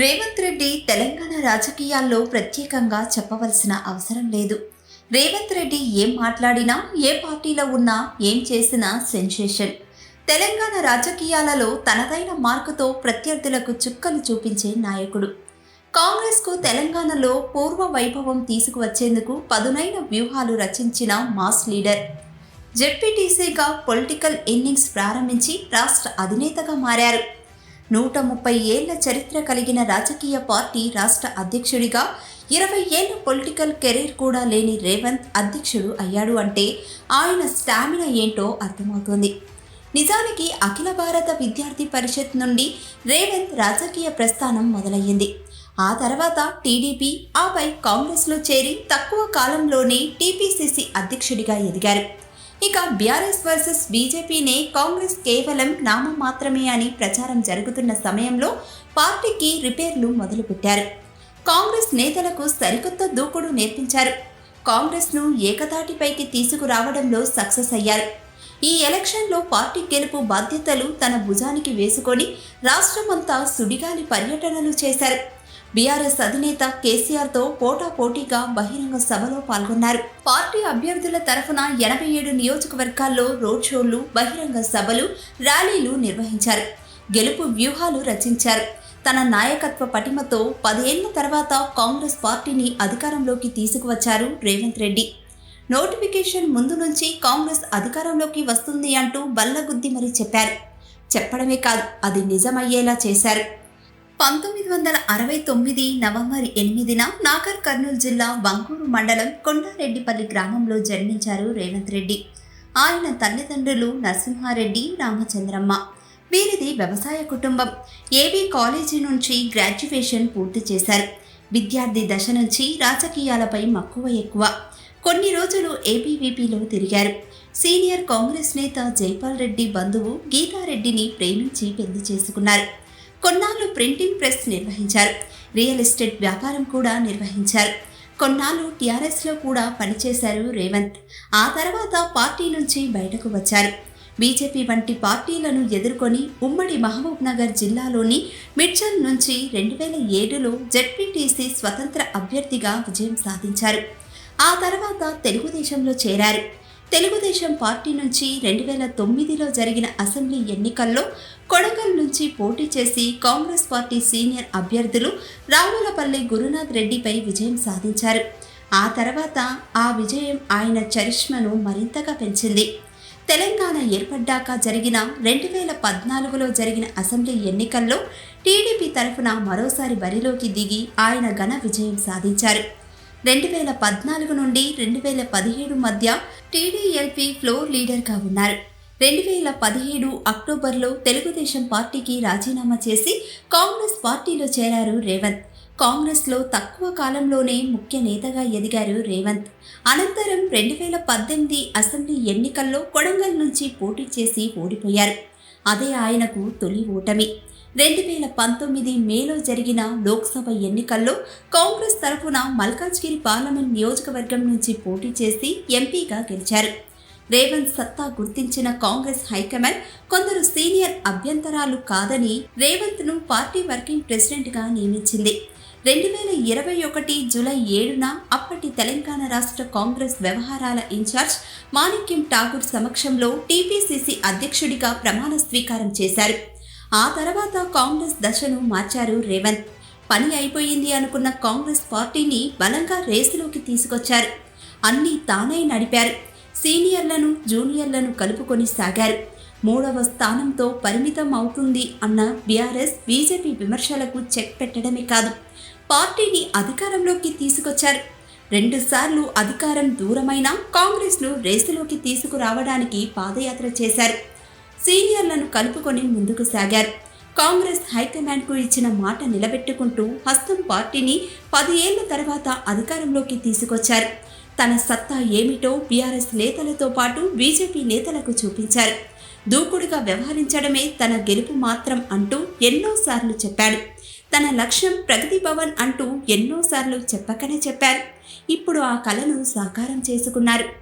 రేవంత్ రెడ్డి తెలంగాణ రాజకీయాల్లో ప్రత్యేకంగా చెప్పవలసిన అవసరం లేదు. రేవంత్ రెడ్డి ఏం మాట్లాడినా ఏ పార్టీలో ఉన్నా ఏం చేసినా సెన్సేషన్. తెలంగాణ రాజకీయాలలో తనదైన మార్కుతో ప్రత్యర్థులకు చుక్కలు చూపించే నాయకుడు. కాంగ్రెస్కు తెలంగాణలో పూర్వ వైభవం తీసుకువచ్చేందుకు పదునైన వ్యూహాలు రచించిన మాస్ లీడర్. జెడ్పీటీసీగా పొలిటికల్ ఇన్నింగ్స్ ప్రారంభించి రాష్ట్ర అధినేతగా మారారు. నూట ముప్పై ఏళ్ళ చరిత్ర కలిగిన రాజకీయ పార్టీ రాష్ట్ర అధ్యక్షుడిగా ఇరవై ఏళ్ళ పొలిటికల్ కెరీర్ కూడా లేని రేవంత్ అధ్యక్షుడు అయ్యాడు అంటే ఆయన స్టామినా ఏంటో అర్థమవుతోంది. నిజానికి అఖిల భారత విద్యార్థి పరిషత్ నుండి రేవంత్ రాజకీయ ప్రస్థానం మొదలయ్యింది. ఆ తర్వాత టీడీపీ ఆపై కాంగ్రెస్లో చేరి తక్కువ కాలంలోనే టీపీసీసీ అధ్యక్షుడిగా ఎదిగారు. ఇక బీఆర్ఎస్ వర్సెస్ బీజేపీనే కాంగ్రెస్ కేవలం నామం మాత్రమే అని ప్రచారం జరుగుతున్న సమయంలో పార్టీకి రిపేర్లు మొదలుపెట్టారు. కాంగ్రెస్ నేతలకు సరికొత్త దూకుడు నేర్పించారు. కాంగ్రెస్ను ఏకతాటిపైకి తీసుకురావడంలో సక్సెస్ అయ్యారు. ఈ ఎలక్షన్లో పార్టీ గెలుపు బాధ్యతలు తన భుజానికి వేసుకొని రాష్ట్రమంతా సుడిగాలి పర్యటనలు చేశారు. బీఆర్ఎస్ అధినేత కేసీఆర్తో పోటాపోటీగా బహిరంగ సభలో పాల్గొన్నారు. పార్టీ అభ్యర్థుల తరఫున ఎనభై ఏడు నియోజకవర్గాల్లో రోడ్ షోలు బహిరంగ సభలు ర్యాలీలు నిర్వహించారు. గెలుపు వ్యూహాలు రచించారు. తన నాయకత్వ పటిమతో పదేళ్ళ తర్వాత కాంగ్రెస్ పార్టీని అధికారంలోకి తీసుకువచ్చారు రేవంత్ రెడ్డి. నోటిఫికేషన్ ముందు నుంచి కాంగ్రెస్ అధికారంలోకి వస్తుంది అంటూ బల్లగుద్ది మరీ చెప్పారు. చెప్పడమే కాదు అది నిజమయ్యేలా చేశారు. పంతొమ్మిది వందల అరవై తొమ్మిది నవంబర్ ఎనిమిదిన నాగర్ కర్నూలు జిల్లా వంగూరు మండలం కొండారెడ్డిపల్లి గ్రామంలో జన్మించారు రేవంత్ రెడ్డి. ఆయన తల్లిదండ్రులు నరసింహారెడ్డి రామచంద్రమ్మ. వీరిది వ్యవసాయ కుటుంబం. ఏబీ కాలేజీ నుంచి గ్రాడ్యుయేషన్ పూర్తి చేశారు. విద్యార్థి దశ నుంచి రాజకీయాలపై మక్కువ ఎక్కువ. కొన్ని రోజులు ఏబీవీపీలో తిరిగారు. సీనియర్ కాంగ్రెస్ నేత జైపాల్ రెడ్డి బంధువు గీతారెడ్డిని ప్రేమించి పెళ్ళి చేసుకున్నారు. కొన్నాళ్ళు ప్రింటింగ్ ప్రెస్ నిర్వహించారు. రియల్ ఎస్టేట్ వ్యాపారం కూడా నిర్వహించారు. కొన్నాళ్ళు టీఆర్ఎస్లో కూడా పనిచేశారు రేవంత్. ఆ తర్వాత పార్టీ నుంచి బయటకు వచ్చారు. బీజేపీ వంటి పార్టీలను ఎదుర్కొని ఉమ్మడి మహబూబ్ నగర్ జిల్లాలోని మిడ్చల్ నుంచి రెండు వేల ఏడులో జెడ్పీటీసీ స్వతంత్ర అభ్యర్థిగా విజయం సాధించారు. ఆ తర్వాత తెలుగుదేశంలో చేరారు. తెలుగుదేశం పార్టీ నుంచి రెండు వేల తొమ్మిదిలో జరిగిన అసెంబ్లీ ఎన్నికల్లో కొడంగల్ నుంచి పోటీ చేసి కాంగ్రెస్ పార్టీ సీనియర్ అభ్యర్థులు రావులపల్లి గురునాథ్ రెడ్డిపై విజయం సాధించారు. ఆ తర్వాత ఆ విజయం ఆయన చరిష్మను మరింతగా పెంచింది. తెలంగాణ ఏర్పడ్డాక జరిగిన రెండు వేల పద్నాలుగులో జరిగిన అసెంబ్లీ ఎన్నికల్లో టీడీపీ తరఫున మరోసారి బరిలోకి దిగి ఆయన ఘన విజయం సాధించారు. రెండు వేల పద్నాలుగు నుండి రెండు వేల పదిహేడు మధ్య టీడీఎల్పీ ఫ్లోర్ లీడర్గా ఉన్నారు. రెండు వేల పదిహేడు అక్టోబర్లో తెలుగుదేశం పార్టీకి రాజీనామా చేసి కాంగ్రెస్ పార్టీలో చేరారు రేవంత్. కాంగ్రెస్లో తక్కువ కాలంలోనే ముఖ్య నేతగా ఎదిగారు రేవంత్. అనంతరం రెండు వేల పద్దెనిమిది అసెంబ్లీ ఎన్నికల్లో కొడంగల్ నుంచి పోటీ చేసి ఓడిపోయారు. అదే ఆయనకు తొలి ఓటమి. రెండు వేల పంతొమ్మిది మేలో జరిగిన లోక్సభ ఎన్నికల్లో కాంగ్రెస్ తరఫున మల్కాజ్గిరి పార్లమెంట్ నియోజకవర్గం నుంచి పోటీ చేసి ఎంపీగా గెలిచారు. రేవంత్ సత్తా గుర్తించిన కాంగ్రెస్ హైకమాండ్ కొందరు సీనియర్ అభ్యంతరాలు కాదని రేవంత్ను పార్టీ వర్కింగ్ ప్రెసిడెంట్గా నియమించింది. రెండు వేల ఇరవై ఒకటి జూలై ఏడున అప్పటి తెలంగాణ రాష్ట్ర కాంగ్రెస్ వ్యవహారాల ఇన్ఛార్జ్ మాణిక్యం ఠాగూర్ సమక్షంలో టీపీసీసీ అధ్యక్షుడిగా ప్రమాణ స్వీకారం చేశారు. ఆ తర్వాత కాంగ్రెస్ దశను మార్చారు రేవంత్. పని అయిపోయింది అనుకున్న కాంగ్రెస్ పార్టీని బలంగా రేసులోకి తీసుకొచ్చారు. అన్నీ తానే నడిపారు. సీనియర్లను జూనియర్లను కలుపుకొని సాగారు. మూడవ స్థానంతో పరిమితం అవుతుంది అన్న బీఆర్ఎస్ బీజేపీ విమర్శలకు చెక్ పెట్టడమే కాదు. పార్టీని అధికారంలోకి తీసుకొచ్చారు. రెండుసార్లు అధికారం దూరమైన కాంగ్రెస్ను రేసులోకి తీసుకురావడానికి పాదయాత్ర చేశారు. సీనియర్లను కలుపుకొని ముందుకు సాగారు. కాంగ్రెస్ హైకమాండ్కు ఇచ్చిన మాట నిలబెట్టుకుంటూ హస్తం పార్టీని పది ఏళ్ళ తర్వాత అధికారంలోకి తీసుకొచ్చారు. తన సత్తా ఏమిటో బీఆర్ఎస్ నేతలతో పాటు బీజేపీ నేతలకు చూపించారు. దూకుడుగా వ్యవహరించడమే తన గెలుపు మాత్రం అంటూ ఎన్నోసార్లు చెప్పాడు. తన లక్ష్యం ప్రగతి భవన్ అంటూ ఎన్నోసార్లు చెప్పకనే చెప్పారు. ఇప్పుడు ఆ కలను సాకారం చేసుకున్నారు.